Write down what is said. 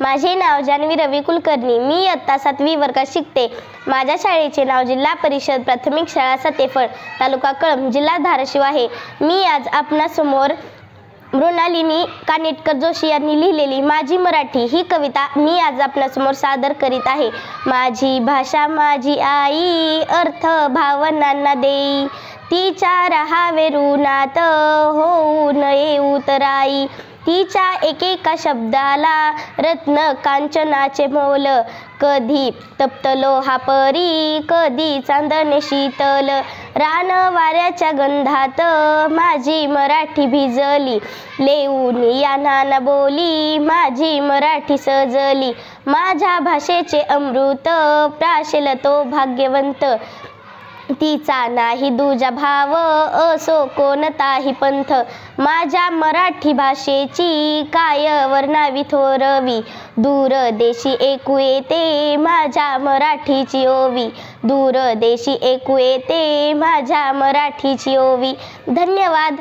माझे नाव जान्हवी रवी कुलकर्णी. मी इयत्ता सातवी वर्गात शिकते. माझ्या शाळेचे नाव जिल्हा परिषद प्राथमिक शाळा सतेफळ तालुका कळंब जिल्हा धाराशिव आहे. मी आज आपणासमोर मृणालिनी कानेटकर जोशी यांनी लिहिलेली माझी मराठी ही कविता मी आज आपल्यासमोर सादर करीत आहे. माझी भाषा माझी आई अर्थ भावनांना देई. तिच्या रहावे ऋणात होऊ नये उतराई तिच्या एकेका शब्दाला रत्न कांचनाचे मोल. कधी तप्तलो हा परी कधी चांदणे शीतल. रान वाऱ्याच्या गंधात माझी मराठी भिजली. लेऊन या नाना बोली माझी मराठी सजली. माझ्या भाषेचे अमृत प्राशेल तो भाग्यवंत. तिचा नाही दुजा भाव असो कोणताही पंथ. माझ्या मराठी भाषेची काय वर्णावी थोरवी. दूर देशी ऐकू येते माझ्या मराठीची ओवी. दूर देशी ऐकू येते माझ्या मराठीची ओवी. धन्यवाद.